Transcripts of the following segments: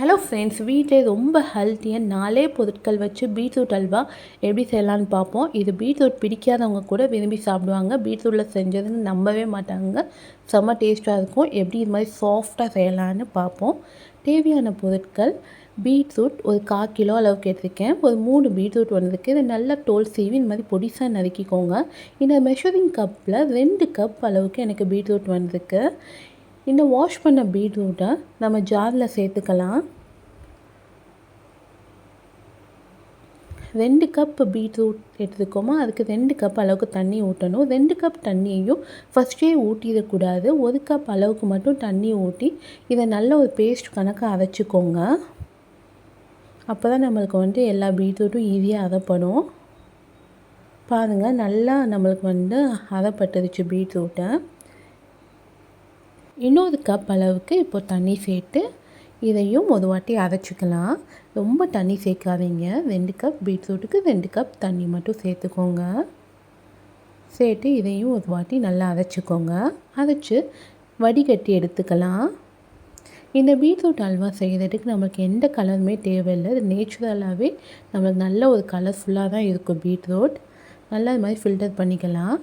Hello friends வீட்டிலே ரொம்ப ஹெல்த்தியாக நாலே பொருட்கள் வச்சு பீட்ரூட் அல்வா எப்படி செய்யலான்னு பார்ப்போம். இது பீட்ரூட் பிடிக்காதவங்க கூட விரும்பி சாப்பிடுவாங்க. பீட்ரூட்டில் செஞ்சதுன்னு நம்பவே மாட்டாங்க. செம்ம டேஸ்ட்டாக இருக்கும். எப்படி இது மாதிரி சாஃப்டாக செய்யலான்னு பார்ப்போம். தேவையான பொருட்கள் பீட்ரூட் ஒரு கால் கிலோ அளவுக்கு எடுத்துருக்கேன். ஒரு மூணு பீட்ரூட் வந்திருக்கு இதை நல்லா தோல் சீவி இந்த மாதிரி பொடிசாக நறுக்கிக்கோங்க. இந்த மெஷரிங் கப்பில் ரெண்டு கப் அளவுக்கு எனக்கு பீட்ரூட் வந்திருக்கு. இந்த வாஷ் பண்ண பீட்ரூட்டை நம்ம ஜாரில் சேர்த்துக்கலாம். ரெண்டு கப் பீட்ரூட் எடுத்துக்கோமா அதுக்கு ரெண்டு கப் அளவுக்கு தண்ணி ஊற்றணும் ரெண்டு கப் தண்ணியையும் ஃபஸ்ட்டே ஊட்டிடக்கூடாது ஒரு கப் அளவுக்கு மட்டும் தண்ணி ஊற்றி இதை நல்ல ஒரு பேஸ்ட் கணக்காக அரைச்சிக்கோங்க. அப்போ தான் நம்மளுக்கு வந்து எல்லா பீட்ரூட்டும் ஈஸியாக அரைப்படும் பாருங்கள் நல்லா நம்மளுக்கு வந்து அரைப்பட்டுருச்சு பீட்ரூட்டை. இன்னொரு கப் அளவுக்கு இப்போ தண்ணி சேர்த்து இதையும் ஒரு வாட்டி அரைச்சிக்கலாம். ரொம்ப தண்ணி சேர்க்காதீங்க. ரெண்டு கப் பீட்ரூட்டுக்கு ரெண்டு கப் தண்ணி மட்டும் சேர்த்துக்கோங்க. சேர்த்து இதையும் ஒரு வாட்டி நல்லா அரைச்சிக்கோங்க. அரைச்சி வடிகட்டி எடுத்துக்கலாம். இந்த பீட்ரூட் அல்வா செய்கிறதுக்கு நம்மளுக்கு எந்த கலருமே தேவையில்லை. இது நேச்சுரலாகவே நம்மளுக்கு நல்ல ஒரு கலர்ஃபுல்லாக தான் இருக்கும் பீட்ரூட். நல்லா இது மாதிரி ஃபில்டர் பண்ணிக்கலாம்.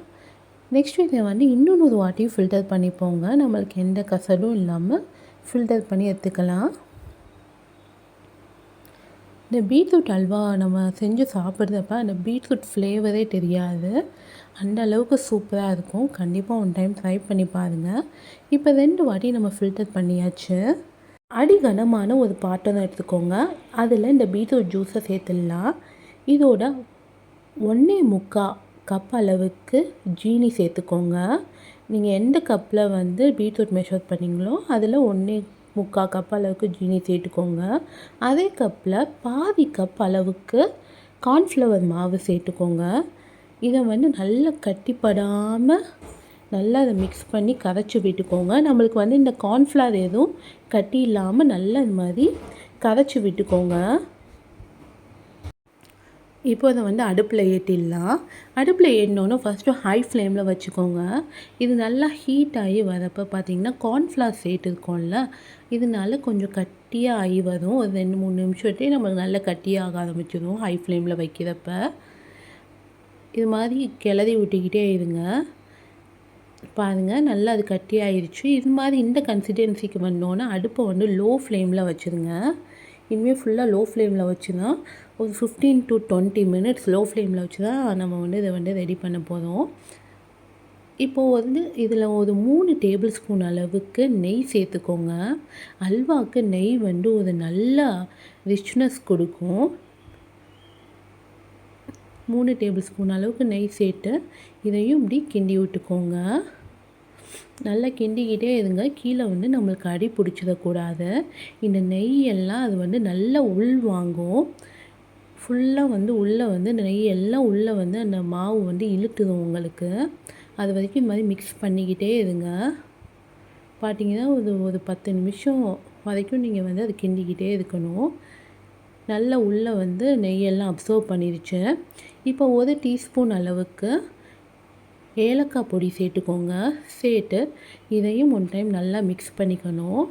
நெக்ஸ்ட் இதை வந்து இன்னொன்று ஒரு வாட்டியும் ஃபில்டர் பண்ணிப்போங்க நம்மளுக்கு எந்த கசடும் இல்லாமல் ஃபில்டர் பண்ணி எடுத்துக்கலாம். இந்த பீட்ரூட் அல்வா நம்ம செஞ்சு சாப்பிட்றப்ப அந்த பீட்ரூட் ஃப்ளேவரே தெரியாது. அந்த அளவுக்கு சூப்பராக இருக்கும். கண்டிப்பாக ஒன் டைம் ட்ரை பண்ணி பாருங்கள் இப்போ ரெண்டு வாட்டி நம்ம ஃபில்டர் பண்ணியாச்சு. அடிகனமான ஒரு பாத்திரம் எடுத்துக்கோங்க. அதில் இந்த பீட்ரூட் ஜூஸை சேர்த்துடலாம். இதோட ஒன்றே முக்கால் கப் அளவுக்கு ஜீனி சேர்த்துக்கோங்க. நீங்கள் எந்த கப்பில் வந்து பீட்ரூட் மெஷர் பண்ணிங்களோ அதில் ஒன்றே முக்கால் கப் அளவுக்கு ஜீனி சேர்த்துக்கோங்க. அதே கப்பில் பாதி கப் அளவுக்கு கார்ன்ஃப்ளவர் மாவு சேர்த்துக்கோங்க. இதை வந்து நல்லா கட்டிப்படாமல் நல்லா அதை மிக்ஸ் பண்ணி கரைச்சி விட்டுக்கோங்க. நம்மளுக்கு வந்து இந்த கார்ன்ஃப்ளவர் எதுவும் கட்டி இல்லாமல் நல்லா இது மாதிரி கரைச்சி விட்டுக்கோங்க. இப்போ அதை வந்து அடுப்பில் ஏற்றிடலாம். அடுப்பில் ஏறினோன்னு ஃபஸ்ட்டு ஹை ஃப்ளேமில் வச்சுக்கோங்க. இது நல்லா ஹீட் ஆகி வரப்போ பார்த்திங்கன்னா கார்ன்ஃப்ளவர் சேர்த்துருக்கோம்ல இதனால கொஞ்சம் கட்டியாக ஆகி வரும். ஒரு ரெண்டு மூணு நிமிஷத்தையும் நம்மளுக்கு நல்லா கட்டியாக ஆரம்பிச்சிடும் ஹை ஃப்ளேமில் வைக்கிறப்ப. இது மாதிரி கிளறி விட்டுக்கிட்டே இருங்க. பாருங்கள் நல்லா அது கட்டி ஆயிடுச்சு இது மாதிரி இந்த கன்சிஸ்டன்சிக்கு வந்தோன்னே அடுப்பை வந்து லோ ஃப்ளேமில் வச்சுருங்க. இனிமேல் ஃபுல்லாக லோ ஃப்ளேமில் வச்சு ஒரு fifteen to twenty minutes low ஃப்ளேமில் வச்சு தான் நம்ம வந்து இதை வந்து ரெடி பண்ண போகிறோம் இப்போது வந்து இதில் ஒரு மூணு டேபிள் ஸ்பூன் அளவுக்கு நெய் சேர்த்துக்கோங்க. அல்வாவுக்கு நெய் வந்து ஒரு நல்ல ரிச்னஸ் கொடுக்கும். மூணு டேபிள் ஸ்பூன் அளவுக்கு நெய் சேர்த்து இதையும் இப்படி கிண்டி விட்டுக்கோங்க. நல்லா கிண்டிக்கிட்டே இருங்க. கீழே வந்து நம்மளுக்கு அடி பிடிச்சிடக்கூடாது. இந்த நெய் எல்லாம் அது வந்து நல்லா உள் வாங்கும். ஃபுல்லாக வந்து உள்ளே வந்து நெய் எல்லாம் உள்ளே வந்து அந்த மாவு வந்து இழுத்துடும் உங்களுக்கு. அது வரைக்கும் இது மாதிரி மிக்ஸ் பண்ணிக்கிட்டே இருங்க. பார்த்தீங்கன்னா ஒரு ஒரு பத்து நிமிஷம் வரைக்கும் நீங்கள் வந்து அதை கிண்டிக்கிட்டே இருக்கணும். நல்லா உள்ளே வந்து நெய்யெல்லாம் அப்சர்வ் பண்ணிடுச்சு இப்போ ஒரு டீஸ்பூன் அளவுக்கு ஏலக்காய் பொடி சேர்த்துக்கோங்க. சேர்த்து இதையும் ஒன் டைம் நல்லா மிக்ஸ் பண்ணிக்கணும்.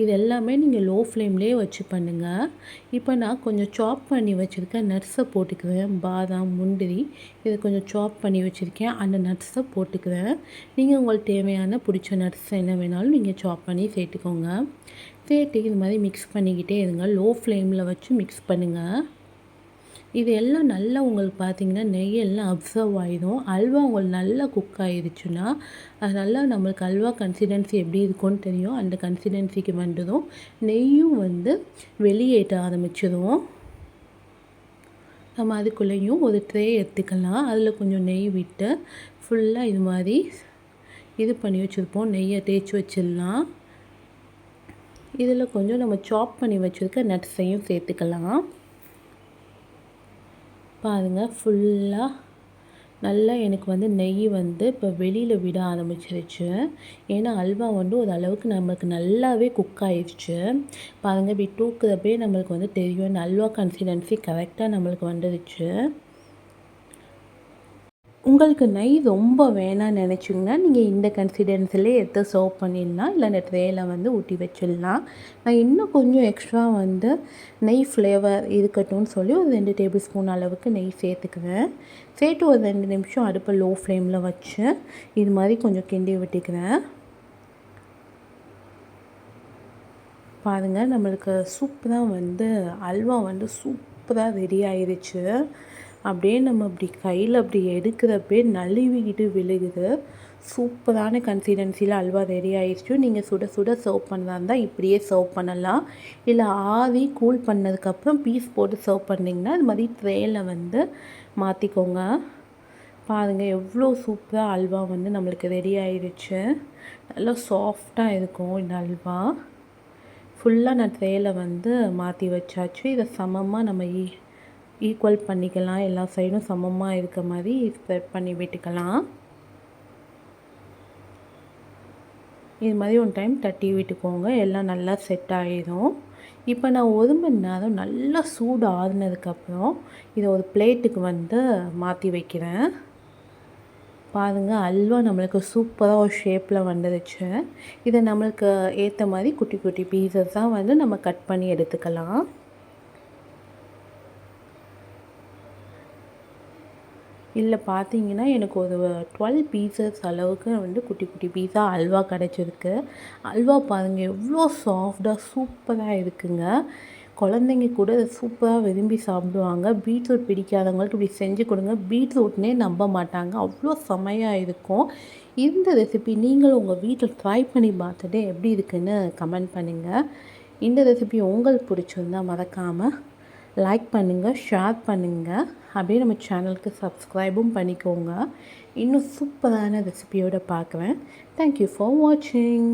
இது எல்லாமே நீங்கள் லோ ஃப்ளேம்லேயே வச்சு பண்ணுங்கள் இப்போ நான் கொஞ்சம் சாப் பண்ணி வச்சுருக்கேன் நட்ஸை போட்டுக்குவேன். பாதாம் முந்திரி இதை கொஞ்சம் சாப் பண்ணி வச்சுருக்கேன். அந்த நட்ஸை போட்டுக்குவேன். நீங்கள் உங்களுக்கு தேவையான பிடிச்ச நட்ஸ் என்ன வேணாலும் நீங்கள் சாப் பண்ணி சேர்த்துக்கோங்க. சேர்த்து இது மாதிரி மிக்ஸ் பண்ணிக்கிட்டே இருங்க. லோ ஃப்ளேமில் வச்சு மிக்ஸ் பண்ணுங்கள் இது எல்லாம் நல்லா உங்களுக்கு பார்த்திங்கன்னா நெய்யெல்லாம் அப்சர்வ் ஆகிடும் அல்வா உங்களுக்கு நல்லா குக் ஆகிடுச்சுன்னா அது நல்லா நம்மளுக்கு அல்வா கன்சிடென்சி எப்படி இருக்கும்னு தெரியும். அந்த கன்சிடென்சிக்கு வந்ததும் நெய்யும் வந்து வெளியேற்ற ஆரம்பிச்சிடும் நம்ம அதுக்குள்ளேயும் ஒரு ட்ரே எடுத்துக்கலாம். அதில் கொஞ்சம் நெய் விட்டு ஃபுல்லாக இது மாதிரி இது பண்ணி வச்சுருப்போம். நெய்யை தேய்ச்சி வச்சிடலாம். இதில் கொஞ்சம் நம்ம சாப் பண்ணி வச்சுருக்க நட்ஸையும் சேர்த்துக்கலாம். பாருங்கள் ஃபுல்லாக நல்லா எனக்கு வந்து நெய் வந்து இப்போ வெளியில் விட ஆரம்பிச்சிருச்சு. ஏன்னா அல்வா வந்து ஒரு அளவுக்கு நம்மளுக்கு நல்லாவே குக் ஆயிடுச்சு பாருங்கள் இப்படி தூக்குறப்பே நம்மளுக்கு வந்து தெரியும். இந்த அல்வா கன்சிஸ்டன்சி கரெக்டாக நம்மளுக்கு வந்துடுச்சு உங்களுக்கு நெய் ரொம்ப வேணாம்னு நினச்சிங்கன்னா நீங்கள் இந்த கன்சிடென்சிலே எடுத்து சர்வ் பண்ணிடலாம். இல்லை அந்த ட்ரேயில் வந்து ஊட்டி வச்சிடலாம். நான் இன்னும் கொஞ்சம் எக்ஸ்ட்ரா வந்து நெய் ஃப்ளேவர் இருக்கட்டும்னு சொல்லி ஒரு ரெண்டு டேபிள் ஸ்பூன் அளவுக்கு நெய் சேர்த்துக்குவேன். சேர்த்து ஒரு ரெண்டு நிமிஷம் அடுப்பை லோ ஃப்ளேமில் வச்சு இது மாதிரி கொஞ்சம் கிண்டி விட்டுக்கிறேன் பாருங்கள் நம்மளுக்கு சூப்பராக வந்து அல்வா வந்து சூப்பராக ரெடி ஆயிடுச்சு அப்படியே நம்ம அப்படி கையில் அப்படி எடுக்கிறப்பே நழுவிக்கிட்டு விழுகுது. சூப்பரான கன்சிஸ்டன்சியில் அல்வா ரெடி ஆயிடுச்சு. நீங்கள் சுட சுட சர்வ் பண்ணதா இருந்தால் இப்படியே சர்வ் பண்ணலாம். இல்லை ஆவி கூல் பண்ணதுக்கப்புறம் பீஸ் போட்டு சர்வ் பண்ணிங்கன்னா இது மாதிரி ட்ரேயில் வந்து மாற்றிக்கோங்க பாருங்கள் எவ்வளோ சூப்பராக அல்வா வந்து நம்மளுக்கு ரெடி ஆயிடுச்சு. நல்லா சாஃப்டாக இருக்கும் இந்த அல்வா. ஃபுல்லாக நான் ட்ரேயில் வந்து மாற்றி வச்சாச்சு. இதை சமமாக நம்ம ஈக்குவல் பண்ணிக்கலாம். எல்லா சைடும் சமமாக இருக்க மாதிரி ஸ்ப்ரெட் பண்ணி விட்டுக்கலாம். இது மாதிரி ஒன் டைம் தட்டி விட்டுக்கோங்க. எல்லாம் நல்லா செட் ஆகிடும் இப்போ நான் ஒரு மணி நேரம் நல்லா சூடு ஆறுனதுக்கப்புறம் இதை ஒரு பிளேட்டுக்கு வந்து மாற்றி வைக்கிறேன். பாருங்கள் அல்வா நம்மளுக்கு சூப்பராக ஒரு ஷேப்பில் வந்துடுச்சு இதை நம்மளுக்கு ஏற்ற மாதிரி குட்டி குட்டி பீசஸ் தான் வந்து நம்ம கட் பண்ணி எடுத்துக்கலாம். இல்லை பார்த்தீங்கன்னா எனக்கு ஒரு டுவெல் பீசஸ் அளவுக்கு வந்து குட்டி குட்டி பீஸாக அல்வா கிடச்சிருக்கு. அல்வா பாருங்கள் எவ்வளோ சாஃப்டாக சூப்பராக இருக்குங்க. குழந்தைங்க கூட அதை சூப்பராக விரும்பி சாப்பிடுவாங்க. பீட்ரூட் பிடிக்காதவங்களுக்கு இப்படி செஞ்சு கொடுங்க. பீட்ரூட்னே நம்ப மாட்டாங்க. அவ்வளோ செமையாக இருக்கும். இந்த ரெசிபி நீங்களும் உங்கள் வீட்டில் ட்ரை பண்ணி பார்த்துட்டு எப்படி இருக்குன்னு கமெண்ட் பண்ணுங்கள் இந்த ரெசிபி உங்களுக்கு பிடிச்சிருந்தால் மறக்காமல் லைக் பண்ணுங்கள் ஷேர் பண்ணுங்கள் அப்படியே நம்ம சேனலுக்கு சப்ஸ்கிரைபும் பண்ணிக்கோங்க. இன்னும் சூப்பரான ரெசிபியோடு பார்க்குறேன். தேங்க்யூ ஃபார் வாட்சிங்